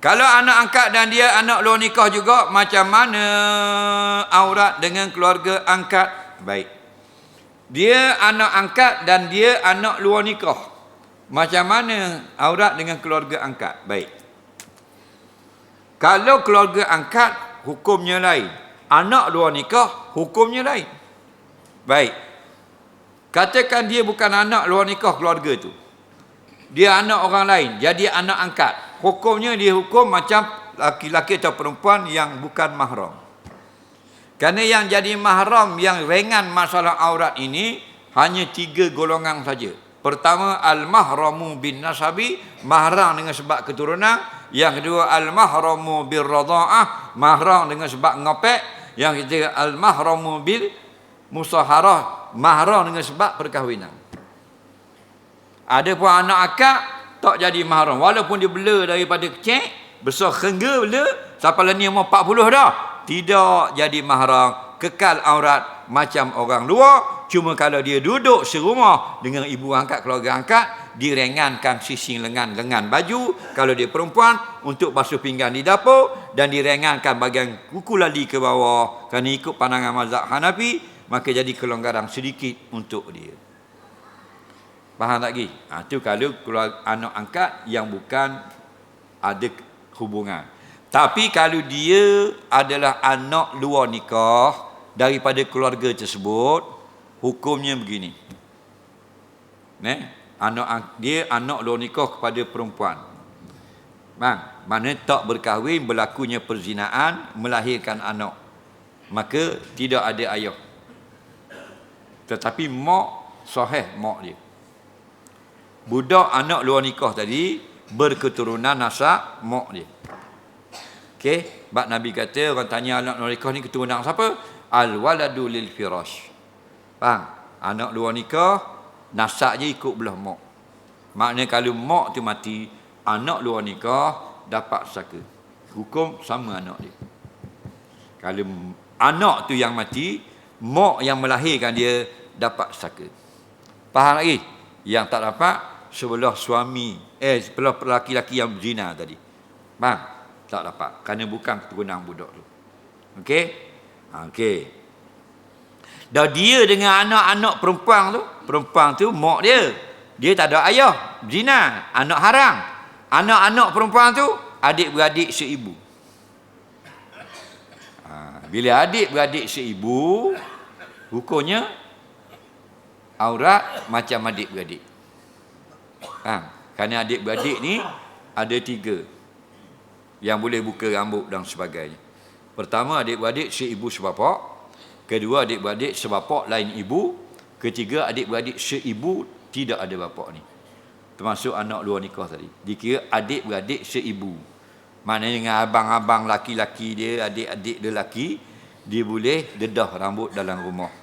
Kalau anak angkat dan dia anak luar nikah juga, macam mana aurat dengan keluarga angkat? Baik. Dia anak angkat dan dia anak luar nikah. Macam mana aurat dengan keluarga angkat? Baik. Kalau keluarga angkat, hukumnya lain. Anak luar nikah, hukumnya lain. Baik. Katakan dia bukan anak luar nikah keluarga tu. Dia anak orang lain, jadi anak angkat. Hukumnya dia hukum macam laki-laki atau perempuan yang bukan mahram. Kerana yang jadi mahram yang ringan masalah aurat ini hanya tiga golongan saja. Pertama al-mahramu bin nasabi, mahram dengan sebab keturunan. Yang kedua al-mahramu bil radha'ah, mahram dengan sebab ngopek. Yang ketiga al-mahramu bil musaharah, mahram dengan sebab perkahwinan. Ada pun anak akak tak jadi mahram walaupun dia bela daripada kecil, besar hingga bela sampai lah ni umur 40 dah. Tidak jadi mahram, kekal aurat macam orang luar Cuma kalau dia duduk serumah dengan ibu angkat, keluarga angkat, direngankan sisi lengan-lengan baju. Kalau dia perempuan, untuk basuh pinggan di dapur. Dan direngankan bagian kuku lali ke bawah. Kerana ikut pandangan mazhab Hanafi, maka jadi kelonggaran sedikit untuk dia. Faham tak lagi? Ha, itu kalau keluar anak angkat yang bukan ada hubungan. Tapi kalau dia adalah anak luar nikah daripada keluarga tersebut, hukumnya begini. Ne? Anak dia anak luar nikah kepada perempuan. Bang, mana tak berkahwin berlakunya perzinaan melahirkan anak. Maka tidak ada ayah. Tetapi mak sahih mak dia. Budak anak luar nikah tadi berketurunan nasab mak dia. Okey, bab Nabi kata orang tanya anak luar nikah ni keturunan siapa? Al waladu lil firash. Faham? Anak luar nikah, nasab je ikut belah mak. Maknanya kalau mak tu mati, anak luar nikah dapat saka. Hukum sama anak dia. Kalau anak tu yang mati, mak yang melahirkan dia dapat saka. Faham lagi? Yang tak dapat, sebelah suami, eh sebelah lelaki-lelaki yang berzina tadi. Faham? Tak dapat. Kerana bukan keturunan budak tu. Okey? Ha, okey. Dan dia dengan anak-anak perempuan tu, perempuan tu mak dia. Dia tak ada ayah, zina, anak haram. Anak-anak perempuan tu adik-beradik seibu. Ha, bila adik-beradik seibu, hukumnya aurat macam adik-beradik. Ha, kerana adik-beradik ni ada tiga yang boleh buka rambut dan sebagainya. Pertama adik-beradik seibu sebapak, Kedua adik-beradik sebapak lain ibu. Ketiga adik-beradik seibu tidak ada bapak ni. Termasuk anak luar nikah tadi. Dikira adik-beradik seibu. Maknanya dengan abang-abang laki-laki dia, adik-adik dia laki, dia boleh dedah rambut dalam rumah.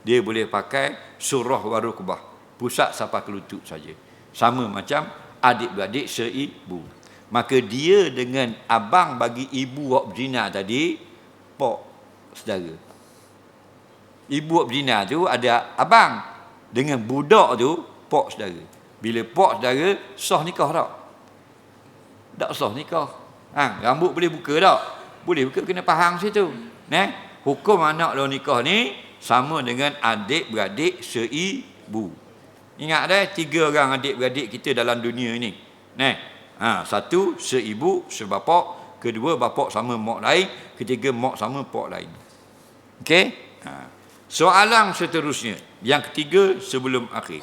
Dia boleh pakai surah warukbah. Pusat sampai ke lutut saja. Sama macam adik-beradik seibu. Maka dia dengan abang bagi ibu wak berzina tadi, pok saudara. Ibu berzina tu ada abang. Dengan budak tu, pok saudara. Bila pok saudara, sah nikah tak? Tak sah nikah. Ha, rambut boleh buka tak? Boleh buka, kena faham situ. Ne? Hukum anak lo nikah ni, sama dengan adik-beradik seibu. Ingat dah, tiga orang adik-beradik kita dalam dunia ni. Ne? Ha, satu, seibu, sebapak. Kedua, bapak sama mak lain. Ketiga, mak sama pok lain. Okey? Ha. Soalan seterusnya, yang ketiga sebelum akhir.